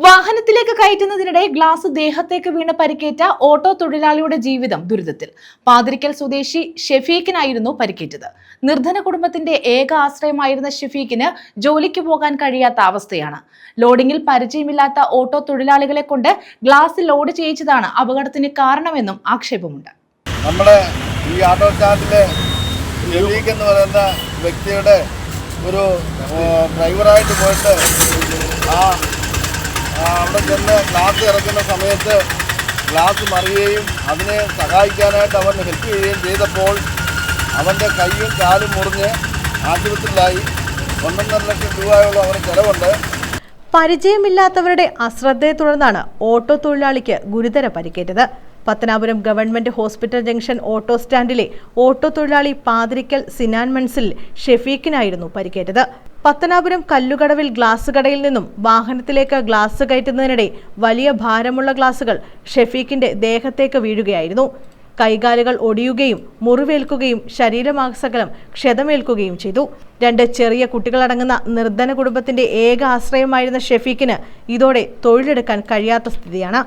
വാഹനത്തിലേക്ക് കയറ്റുന്നതിനിടെ glass ദേഹത്തേക്ക് വീണ് പരിക്കേറ്റ auto തൊഴിലാളിയുടെ ജീവിതം ദുരിതത്തിൽ. പാതിരിക്കൽ സ്വദേശി ഷെഫീഖിനായിരുന്നു പരിക്കേറ്റത്. നിർധന കുടുംബത്തിന്റെ ഏക ആശ്രയമായിരുന്ന ഷെഫീഖിന് ജോലിക്ക് പോകാൻ കഴിയാത്ത അവസ്ഥയാണ്. ലോഡിംഗിൽ പരിചയമില്ലാത്ത ഓട്ടോ തൊഴിലാളികളെ കൊണ്ട് ഗ്ലാസ് ലോഡ് ചെയ്യിച്ചതാണ് അപകടത്തിന് കാരണമെന്നും ആക്ഷേപമുണ്ട്. നമ്മുടെ ഈ ഓട്ടോ സ്റ്റാൻഡിലെ ഷെഫീഖ് എന്ന് പറയുന്ന വ്യക്തിയുടെ ഒരു ഡ്രൈവറായിട്ട് പോയിട്ട് ആ ആ, അവിടെ ഗ്ലാസ് ഇറക്കുന്ന സമയത്ത് ഗ്ലാസ് മറിയുകയും അതിനെ സഹായിക്കാനായിട്ട് അവൻ ഹെൽപ്പ് ചെയ്യുകയും ചെയ്തപ്പോൾ അവന്റെ കൈയും കാലും മുറിഞ്ഞ് ആശുപത്രിയിലായി. ഒന്നൊന്നര ലക്ഷം രൂപയോളം അവന് ചെലവുണ്ട്. പരിചയമില്ലാത്തവരുടെ അശ്രദ്ധയെ തുടർന്നാണ് ഓട്ടോ തൊഴിലാളിക്ക് ഗുരുതര പരിക്കേറ്റത്. Pathanapuram government hospital junction auto സ്റ്റാൻഡിലെ auto തൊഴിലാളി പാതിരിക്കൽ സിനാൻ മൻസിൽ ഷെഫീഖിനായിരുന്നു പരിക്കേറ്റത്. പത്തനാപുരം കല്ലുകടവിൽ ഗ്ലാസ് കടയിൽ നിന്നും വാഹനത്തിലേക്ക് ഗ്ലാസ് കയറ്റുന്നതിനിടെ വലിയ ഭാരമുള്ള ഗ്ലാസുകൾ ഷെഫീഖിന്റെ ദേഹത്തേക്ക് വീഴുകയായിരുന്നു. കൈകാലുകൾ ഒടിയുകയും മുറിവേൽക്കുകയും ശരീരമാസകലം ക്ഷതമേൽക്കുകയും ചെയ്തു. രണ്ട് ചെറിയ കുട്ടികളടങ്ങുന്ന നിർധന കുടുംബത്തിന്റെ ഏക ആശ്രയമായിരുന്ന ഷെഫീഖിന് ഇതോടെ തൊഴിലെടുക്കാൻ കഴിയാത്ത സ്ഥിതിയാണ്.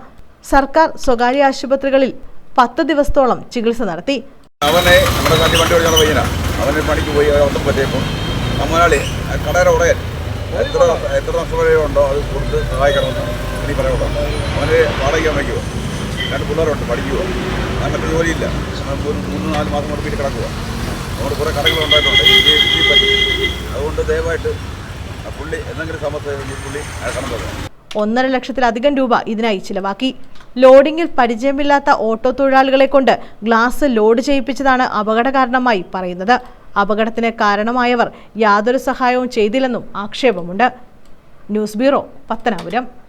സർക്കാർ സ്വകാര്യ ആശുപത്രികളിൽ പത്ത് ദിവസത്തോളം ചികിത്സ നടത്തി. അവനെ നമ്മുടെ വണ്ടി പണിക്ക് പോയി ഒന്നും പറ്റിയപ്പോൾ മുതലാളി കടയുടെ ഉടയൻ. എത്ര എത്ര നഷ്ടപരിഹാരം ഉണ്ടോ അത് കൊടുത്ത് സഹായിക്കണമെന്ന് എനിക്ക് പറയുള്ളൂ അവന് വാടക വയ്ക്കുമോ രണ്ട് പിള്ളേരുണ്ട് പഠിക്കുക ഞാൻ മറ്റൊരു ജോലിയില്ല മൂന്ന് നാല് മാസം വീട്ടിൽ കിടക്കുക അതുകൊണ്ട് കുറേ കടകൾ ഉണ്ടായിട്ടുണ്ട്. ഈ ഈ പറ്റി. അതുകൊണ്ട് ദയവായിട്ട് പുള്ളി എന്തെങ്കിലും ഈ പുള്ളി അയക്കണം തന്നെ ഒന്നര ലക്ഷത്തിലധികം രൂപ ഇതിനായി ചിലവാക്കി. ലോഡിംഗിൽ പരിചയമില്ലാത്ത ഓട്ടോ തൊഴിലാളികളെ കൊണ്ട് ഗ്ലാസ് ലോഡ് ചെയ്യിപ്പിച്ചതാണ് അപകട കാരണമായി പറയുന്നത്. അപകടത്തിന് കാരണമായവർ യാതൊരു സഹായവും ചെയ്തില്ലെന്നും ആക്ഷേപമുണ്ട്. News bureau Pathanapuram.